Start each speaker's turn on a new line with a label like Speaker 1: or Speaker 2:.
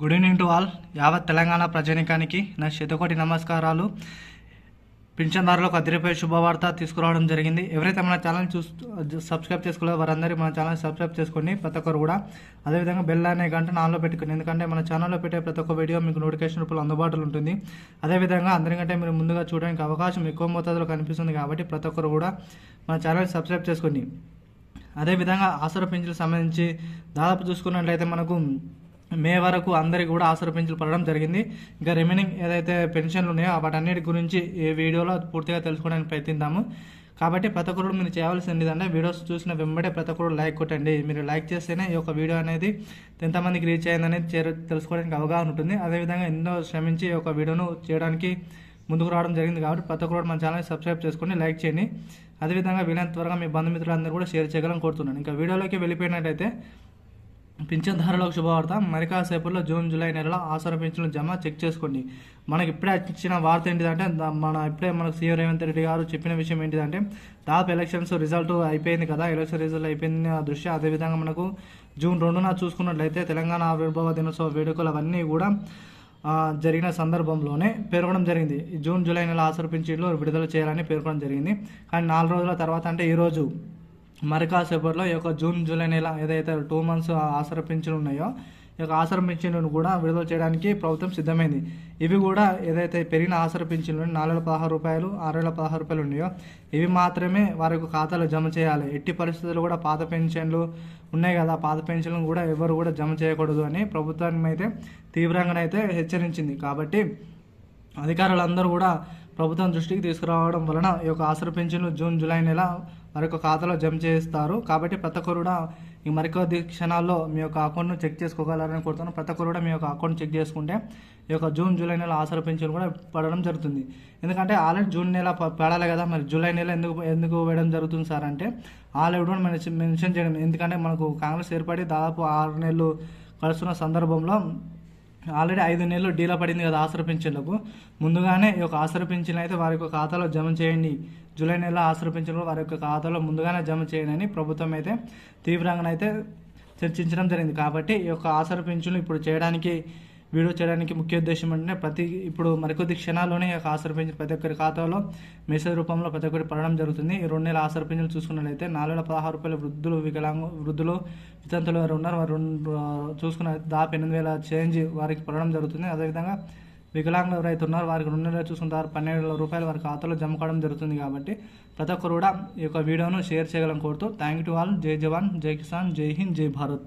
Speaker 1: Good evening to all యావత్ తెలంగాణ ప్రజానికానికి నా శతకోటి నమస్కారాలు. పింఛన్దారులకు అద్దె శుభవార్త తీసుకురావడం జరిగింది. ఎవరైతే మన ఛానల్ చూ సబ్స్క్రైబ్ చేసుకోలేదో వారందరూ మన ఛానల్ సబ్స్క్రైబ్ చేసుకోండి ప్రతి ఒక్కరు కూడా అదేవిధంగా బెల్ అనే గంట నాలో పెట్టుకుని ఎందుకంటే మన ఛానల్లో పెట్టే ప్రతి ఒక్క వీడియో మీకు నోటిఫికేషన్ రూపంలో అందుబాటులో ఉంటుంది. అదేవిధంగా అందరికంటే మీరు ముందుగా చూడడానికి అవకాశం ఎక్కువ మోతాదులో కనిపిస్తుంది కాబట్టి ప్రతి ఒక్కరు కూడా మన ఛానల్ సబ్స్క్రైబ్ చేసుకోండి అదేవిధంగా ఆసర పింఛన్లకు సంబంధించి దాదాపు చూసుకున్నట్లయితే మనకు మే వరకు అందరికీ కూడా ఆసర పెన్షన్లు పడడం జరిగింది. ఇంకా రిమైనింగ్ ఏదైతే పెన్షన్లు ఉన్నాయో వాటన్నిటి గురించి ఈ వీడియోలో పూర్తిగా తెలుసుకోవడానికి ప్రయత్నిద్దాము. కాబట్టి ప్రతి ఒక్కరు మీరు చేయాల్సింది ఏంటంటే వీడియోస్ చూసిన వెంబడే ప్రతి ఒక్కరు లైక్ కొట్టండి. మీరు లైక్ చేస్తేనే ఈ యొక్క వీడియో అనేది ఎంతమందికి రీచ్ అయిందనేది చేరు తెలుసుకోవడానికి అవగాహన ఉంటుంది. అదేవిధంగా ఎన్నో శ్రమించి ఈ యొక్క వీడియోను చేయడానికి ముందుకు రావడం జరిగింది కాబట్టి ప్రతి ఒక్కరు మన ఛానల్ సబ్స్క్రైబ్ చేసుకొని లైక్ చేయండి. అదేవిధంగా వీలైనంత త్వరగా మీ బంధుమిత్రులందరూ కూడా షేర్ చేయగలని కోరుతున్నాను. ఇంకా వీడియోలోకి వెళ్ళిపోయినట్టయితే పింఛన్దారులకు శుభవార్త. మరి కాసేపట్లో జూన్ జూలై నెలలో ఆసరా పింఛన్లు జమ. చెక్ చేసుకోండి. మనకి ఇప్పుడే ఇచ్చిన వార్త ఏంటిదంటే మన ఇప్పుడే మనకు సీఎం రేవంత్ రెడ్డి గారు చెప్పిన విషయం ఏంటిదంటే దాదాపు ఎలక్షన్స్ రిజల్ట్ అయిపోయింది కదా. ఎలక్షన్ రిజల్ట్ అయిపోయింది ఆ దృష్ట్యా అదేవిధంగా మనకు జూన్ రెండున చూసుకున్నట్లయితే తెలంగాణ ఆవిర్భావ దినోత్సవ వేడుకలు అవన్నీ కూడా జరిగిన సందర్భంలోనే పేర్కొనడం జరిగింది. ఈ జూన్ జూలై నెల ఆసర పింఛన్లు విడుదల చేయాలని పేర్కొనడం జరిగింది. కానీ నాలుగు రోజుల తర్వాత అంటే ఈరోజు మరి కాసేపట్లో ఈ యొక్క జూన్ జూలై నెల ఏదైతే టూ మంత్స్ ఆసర పింఛన్లు ఉన్నాయో ఈ యొక్క ఆసర పింఛన్లను కూడా విడుదల చేయడానికి ప్రభుత్వం సిద్ధమైంది. ఇవి కూడా ఏదైతే పెరిగిన ఆసర పింఛన్లు నాలుగు వేల పదహారు రూపాయలు ఆరు వేల పదహారు రూపాయలు ఉన్నాయో ఇవి మాత్రమే వారి యొక్క ఖాతాలో జమ చేయాలి. ఎట్టి పరిస్థితుల్లో కూడా పాత పెన్షన్లు ఉన్నాయి కదా పాత పెన్షన్లు కూడా ఎవరు కూడా జమ చేయకూడదు అని ప్రభుత్వాన్ని అయితే తీవ్రంగానైతే హెచ్చరించింది. కాబట్టి అధికారులందరూ కూడా ప్రభుత్వం దృష్టికి తీసుకురావడం వలన ఈ యొక్క ఆసర పెన్షన్లు జూన్ జూలై నెల మరొక ఖాతాలో జమ చేస్తారు. కాబట్టి ప్రతి ఒక్కరు కూడా ఈ మరికొద్ది క్షణాల్లో మీ యొక్క అకౌంట్ను చెక్ చేసుకోగలరని కోరుతాను ప్రతి ఒక్కరు కూడా మీ యొక్క అకౌంట్ చెక్ చేసుకుంటే ఈ యొక్క జూన్ జూలై నెల ఆసర పెన్షన్ కూడా పడడం జరుగుతుంది. ఎందుకంటే ఆల్రెడీ జూన్ నెల పడాలి కదా. మరి జూలై నెల ఎందుకు ఎందుకు వేయడం జరుగుతుంది సార్ అంటే ఆల్రెడీ కూడా మెన్షన్ మెన్షన్ చేయడం. ఎందుకంటే మనకు కాంగ్రెస్ ఏర్పడి దాదాపు ఆరు నెలలు కలుస్తున్న సందర్భంలో ఆల్రెడీ ఐదు నెలలు డీలా పడింది కదా ఆసర పింఛన్లకు. ముందుగానే ఈ యొక్క ఆసర పింఛన్ అయితే వారి యొక్క ఖాతాలో జమ చేయండి. జూలై నెలలో ఆసర పింఛన్లు వారి యొక్క ఖాతాలో ముందుగానే జమ చేయండి. అని ప్రభుత్వం అయితే తీవ్రంగానైతే చర్చించడం జరిగింది. కాబట్టి ఈ యొక్క ఆసర పింఛన్లు ఇప్పుడు చేయడానికి వీడియో చేయడానికి ముఖ్య ఉద్దేశం ఏంటంటే ప్రతి ఇప్పుడు మరికొద్ది క్షణాల్లోనే ఈ ఆసర పింఛన్ ప్రతి ఒక్కరి ఖాతాలో మెసేజ్ రూపంలో ప్రతి ఒక్కరి పడడం జరుగుతుంది. ఈ రెండు నెలల ఆసర పింఛన్లు చూసుకున్నట్లయితే నాలుగు వేల పదహారు రూపాయలు వృద్ధులు వికలాంగ వృద్ధులు వితంతులు వారు ఉన్నారు వారు రెండు చూసుకున్న దాపు ఎనిమిది వేల చేంజ్ వారికి పడడం జరుగుతుంది. అదేవిధంగా వికలాంగులు ఎవరైతే ఉన్నారో వారికి రెండు నెలలు చూసుకుంటారు పన్నెండు వేల రూపాయలు వారి ఖాతాలో జమ కావడం జరుగుతుంది కాబట్టి ప్రతి ఒక్కరు కూడా ఈ యొక్క వీడియోను షేర్ చేయగలం కోరుతూ. Thank to all. జై జవాన్. జై కిసాన్. జై హింద్. జై భారత్.